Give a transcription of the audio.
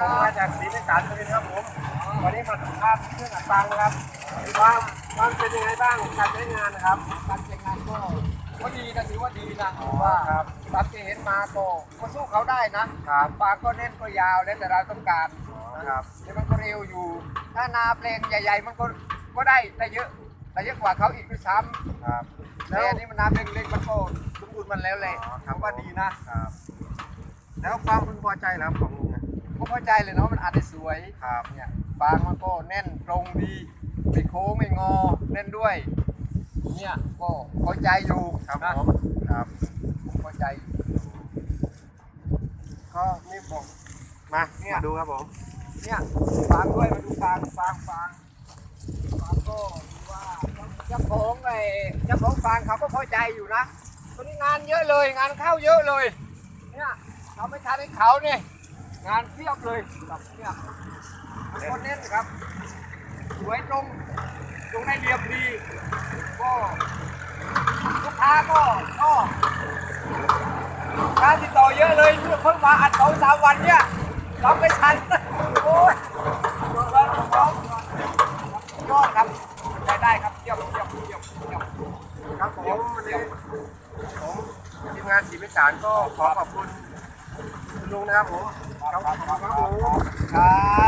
ผมมาจากศรีนิสานเลยนะครับผมวันนี้มาสัมภาษณ์เครื่องอัดฟังนะครับว่ามันเป็นยังไงบ้างการใช้งานนะครับการใช้งานก็ก็ดีนะถือว่าดีนะอ๋อว่าครับตามที่เห็นมาก็ก็สู้เขาได้นะครับฟางก็แน่นก็ยาวแล้วแต่เราต้องการครับนี่มันก็เร็วอยู่ ถ้านาเพลงใหญ่ ๆ มันก็ก็ได้ได้เยอะได้เยอะกว่าเขาอีกด้วยซ้ครับำแล้แต่วอันนี้มันนาเพลงเล็กมันก็สมบูรณ์มันแล้วแหละอ๋อคผรับมว่าดีนะครับ แล้วความพึงพอใจเหรอครับของลุงอะ ผมเข้าใจเลยเนาะมันอาจจะสวยครับเนี่ยฟางมันก็แน่นตรงดีไม่โค้งไม่งอแน่นด้วย เนี่ยก็พอใจอยู่ครับนะผมครับผมพอใจก็นี่ผม มาเนี่ย มาดูครับผม เนี่ยฟางด้วยมาดูฟางฟางฟางฟางก็ดูว่าเจ้าของไอ้เจ้าของฟางเขาก็พอใจอยู่นะตอนนี้งานเยอะเลยงานเข้าเยอะเลย เนี่ยเราไม่ทันให้เขาเนี่ย งานเทียบเลยแบบเนี่ยมันเน้นครับ สวยตรง ตรงได้เรียบดี ก็ลูกค้าก็ชอบลูกค้าติดต่อเยอะเลยเพิ่งมาอัดสองสามวันเนี่ยรับไม่ทันโอ้ยยอดยอดยอดครับได้ได้ครับเยี่ยมเยี่ยมเยี่ยมเยี่ยมครับผมวันนี้ผมทีมงานศรีนิสานก็ขอขอบคุณคุณลุงนะครับผม ครับ